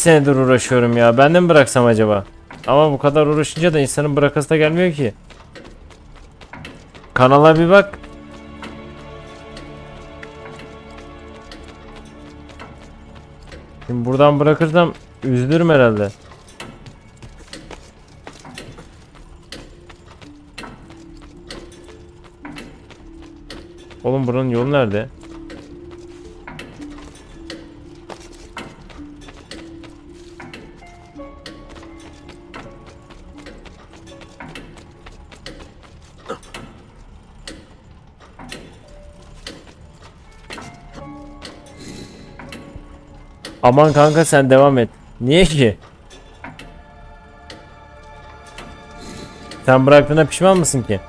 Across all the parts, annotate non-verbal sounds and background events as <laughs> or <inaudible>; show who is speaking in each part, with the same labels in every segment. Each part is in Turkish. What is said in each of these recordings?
Speaker 1: senedir uğraşıyorum ya. Ben de mi bıraksam acaba? Ama bu kadar uğraşınca da insanın bırakası da gelmiyor ki. Kanala bir bak. Şimdi buradan bırakırsam üzülürüm herhalde. Oğlum buranın yolu nerede? Aman kanka sen devam et. Niye ki? Sen bıraktığına pişman mısın ki?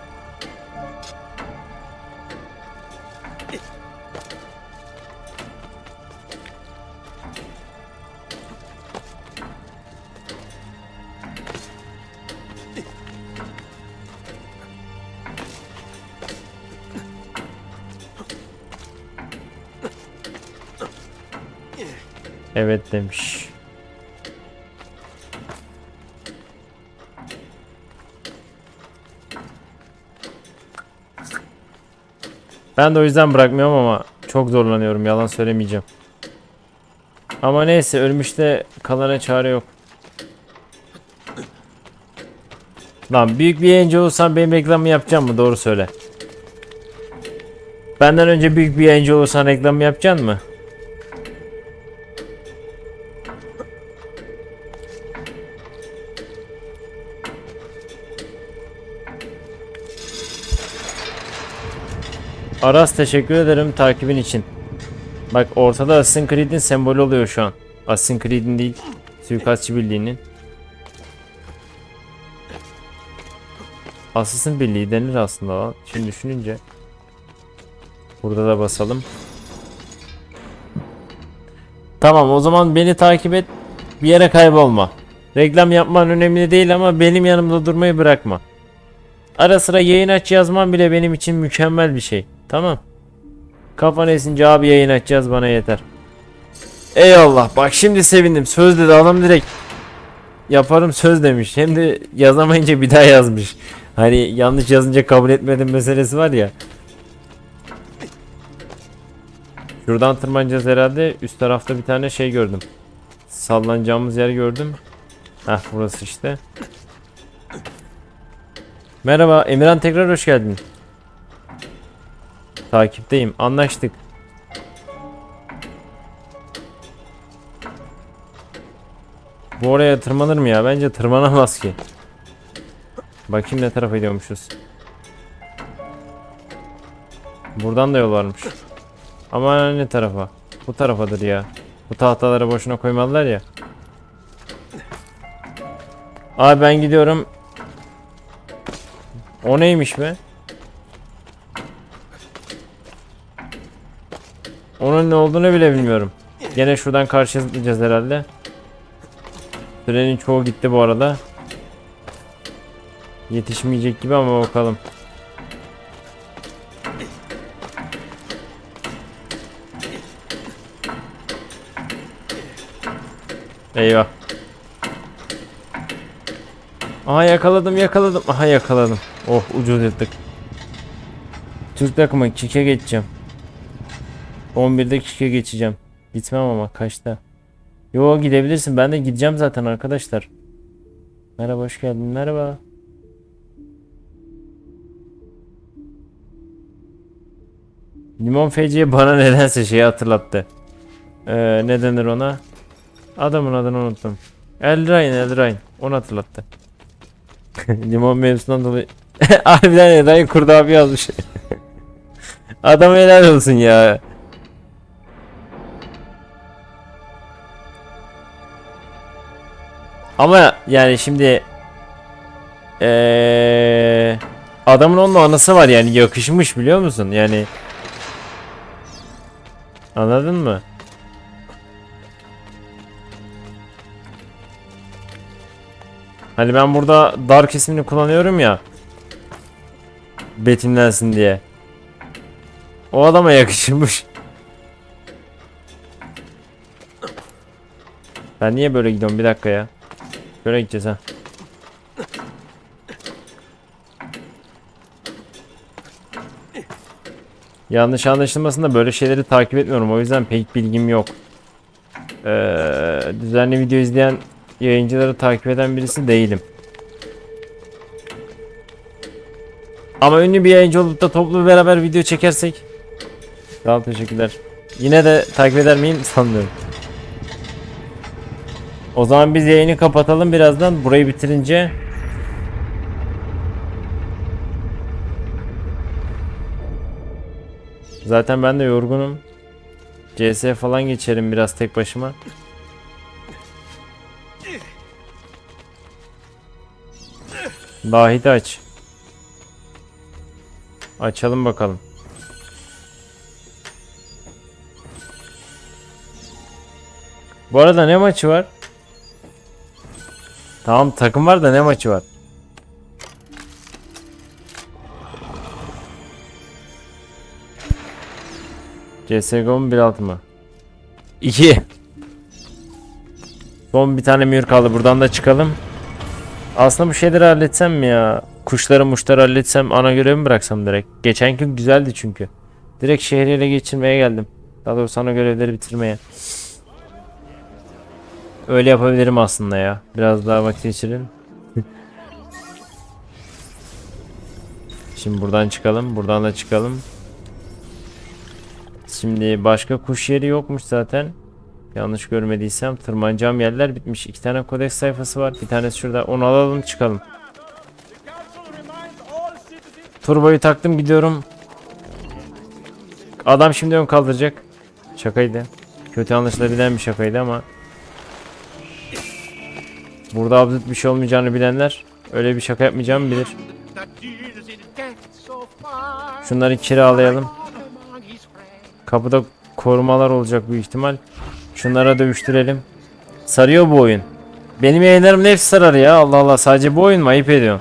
Speaker 1: Evet demiş. Ben de o yüzden bırakmıyorum ama çok zorlanıyorum yalan söylemeyeceğim. Ama neyse ölmüşte kalana çare yok. Lan büyük bir yayıncı olsan benim reklamı yapacağım mı? Doğru söyle. Benden önce büyük bir yayıncı olursan reklamı yapacaksın mı? Aras teşekkür ederim takibin için. Bak ortada Assassin's Creed'in sembolü oluyor şu an. Assassin's Creed'in değil, Suikastçı Birliği'nin. Assassin Birliği denir aslında lan. Şimdi düşününce. Burada da basalım. Tamam o zaman beni takip et. Bir yere kaybolma. Reklam yapman önemli değil ama benim yanımda durmayı bırakma. Ara sıra yayın aç yazman bile benim için mükemmel bir şey. Tamam. Kafan esince abi yayın açacağız bana yeter. Eyvallah bak şimdi sevindim. Söz dedi adam direkt. Yaparım söz demiş. Hem de yazamayınca bir daha yazmış. Hani yanlış yazınca kabul etmedim meselesi var ya. Şuradan tırmanacağız herhalde. Üst tarafta bir tane şey gördüm. Sallanacağımız yer gördüm. Heh burası işte. Merhaba Emirhan tekrar hoş geldin. Takipteyim. Anlaştık. Bu oraya tırmanır mı ya? Bence tırmanamaz ki. Bakayım ne tarafa gidiyormuşuz. Buradan da yol varmış. Ama ne tarafa? Bu tarafadır ya. Bu tahtaları boşuna koymadılar ya. Abi ben gidiyorum. O neymiş be? Onun ne olduğunu bile bilmiyorum. Gene şuradan karşıya zıplayacağız herhalde. Sürenin çoğu gitti bu arada. Yetişmeyecek gibi ama bakalım. Eyvah. Aha yakaladım yakaladım. Aha yakaladım. Oh ucuz yırttık. Türk takımı kike geçeceğim. 11'de kike geçeceğim. Gitmem ama kaçta? Yo gidebilirsin. Ben de gideceğim zaten arkadaşlar. Merhaba hoş geldin. Merhaba. Limon feciye bana <laughs> nedense şeyi hatırlattı. Ee, ne denir ona? Adamın adını unuttum. Eldrain, Eldrain. Onu hatırlattı. <laughs> Limon mevzusundan dolayı. <laughs> Harbiden Eldrain kurdu abi yazmış. Adam helal olsun ya. Ama yani şimdi eee adamın onun anısı var yani yakışmış biliyor musun? Yani Anladın mı? Hani ben burada dark ismini kullanıyorum ya. Betimlensin diye. O adama yakışmış. Ben niye böyle gidiyorum bir dakika ya. Böyle gideceğiz ha. Yanlış anlaşılmasın da böyle şeyleri takip etmiyorum. O yüzden pek bilgim yok. Ee, düzenli video izleyen yayıncıları takip eden birisi değilim. Ama ünlü bir yayıncı olup da toplu beraber video çekersek ol teşekkürler. Yine de takip eder miyim <laughs> sanmıyorum. O zaman biz yayını kapatalım birazdan burayı bitirince. Zaten ben de yorgunum. CS falan geçerim biraz tek başıma. Dahit aç. Açalım bakalım. Bu arada ne maçı var? Tamam takım var da ne maçı var? CSGO mu 1.6 mı? 2 Son bir tane mühür kaldı buradan da çıkalım. Aslında bu şeyleri halletsem mi ya? Kuşları muşları halletsem ana görevi mi bıraksam direkt? Geçen gün güzeldi çünkü. Direkt şehri ele geçirmeye geldim. Daha doğrusu ana görevleri bitirmeye. Öyle yapabilirim aslında ya. Biraz daha vakit geçirelim. Şimdi buradan çıkalım. Buradan da çıkalım. Şimdi başka kuş yeri yokmuş zaten. Yanlış görmediysem tırmanacağım yerler bitmiş. İki tane kodeks sayfası var. Bir tanesi şurada. Onu alalım çıkalım. Turboyu taktım gidiyorum. Adam şimdi ön kaldıracak. Şakaydı. Kötü anlaşılabilen bir şakaydı ama. Burada abdut bir şey olmayacağını bilenler öyle bir şaka yapmayacağımı bilir. Şunları kiralayalım. Kapıda korumalar olacak büyük ihtimal. Şunlara dövüştürelim. Sarıyor bu oyun. Benim yayınlarımın hepsi sarar ya. Allah Allah sadece bu oyun mu? Ayıp ediyor.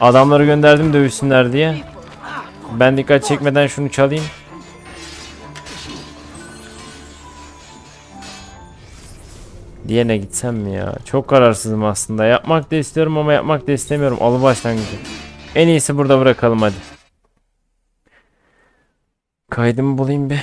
Speaker 1: Adamları gönderdim dövüşsünler diye. Ben dikkat çekmeden şunu çalayım. Diğerine gitsem mi ya? Çok kararsızım aslında. Yapmak da istiyorum ama yapmak da istemiyorum. Alı başlangıcı. En iyisi burada bırakalım hadi. Kaydımı bulayım bir.